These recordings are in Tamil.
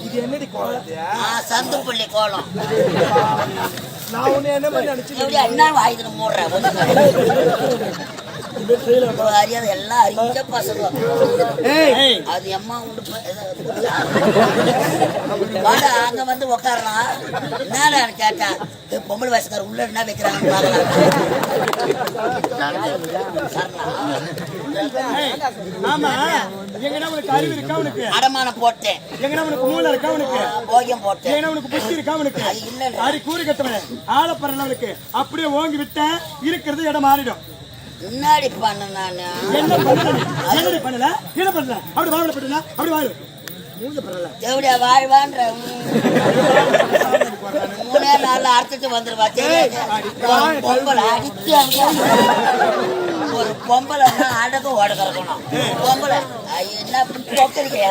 இது என்னடி ஆ, சந்து புள்ளி கோலம். நான் உன்னை என்ன மாதிரி நினைச்சு என்ன வாயுதுன்னு மூடுற அறியாத எல்லாம் அறிஞ்ச பசங்க. அது எம்மா உடுப்பு வாடா அங்க வந்து உட்காரலாம் என்னடா கேட்டா? பொம்பளை வயசுக்கார உள்ள என்ன உனக்கு அடமானம் போட்டேன். போகியம் போட்டேன். புத்தி இருக்கா அது இல்ல. கூறு கட்டவன். ஆளப்பறல உனக்கு. அப்படியே ஓங்கி விட்ட இருக்கிறது இடம் மாறிடும். முன்னாடி பண்ண நானு. என்ன பண்ணல? பண்ணல? என்ன பண்ணல? அப்படி வாழ பண்ணல அப்படி வாழு எப்படியா வாழ்வான்ற. மூணே நாள்ல அறுத்துட்டு வந்துருவா தெரியாது ஒரு பொம்பளை அடிச்சு அங்க ஒரு பொம்பளை அடகு ஓட கிடக்கணும் பொம்பளை என்ன பொக்கரிக்கையா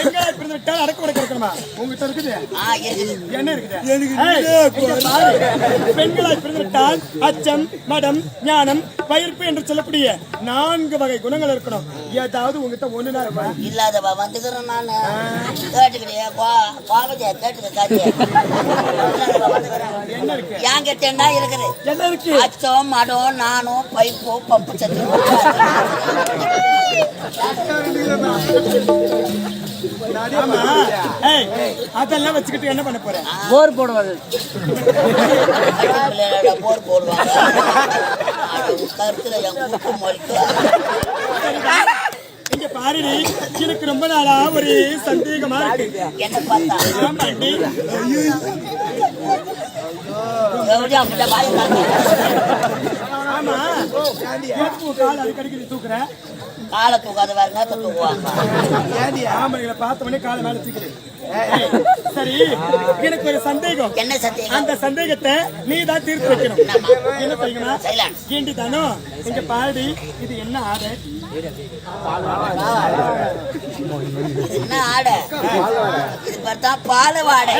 வெங்காயம் பிறந்து விட்டா அடக்க உடக்க இருக்கணுமா உங்ககிட்ட இருக்குது? ஆ இருக்குது. என்ன இருக்குது? ஏய், இங்க பாரு. பெண்களாய் பிறந்து விட்டால் அச்சம் மடம் ஞானம் பயிர்ப்பு என்று சொல்லக்கூடிய நான்கு வகை குணங்கள் இருக்கணும். ஏதாவது உங்ககிட்ட ஒண்ணுனா இருப்பா. இல்லாதவா வந்துக்கிறேன் நானு. கேட்டுக்கிட்டே கோபத்தையா கேட்டுக்க என்ன இருக்கு? என் கிட்ட என்ன இருக்குது. என்ன இருக்கு? அச்சம் மடம் நானும் பைப்பு பம்பு சத்து அதெல்லாம் வச்சுக்கிட்டு என்ன பண்ண போறேன் போர் போடுவாங்க. போர் போடுவாங்க. கருத்துல என் கூட்டு இங்க பாருடி எனக்கு ரொம்ப நாளா ஒரு சந்தேகமா இருக்கு என்ன பார்த்தா கால் அடிக்கடிக்கு நீ தூக்குற. காலை தூக்காத நேரத்தை தூக்குவாங்க ஏண்டி ஆம்பளைங்களை பார்த்த உடனே காலை மேல தூக்கிறேன் சரி எனக்கு ஒரு சந்தேகம். என்ன சந்தேகம்? அந்த சந்தேகத்தை நீ தான் தீர்த்து வைக்கணும். என்ன தெரியுமா? கீண்டி தானோ? இங்க பாடி இது என்ன ஆடை? என்ன ஆடை? இது பார்த்தா பால் வாடை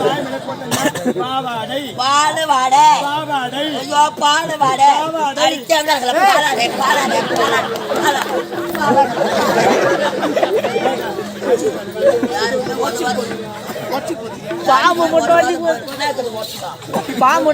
வாய் மேல போட்டேன்னா பாவாடை. பால் வாடை பாவாடை ஐயோ பால் வாடை பாவாடை. அடிச்சாங்க பாலாடை பாலாடை பாலாடை பாம்பு மட்டும். பாம்பு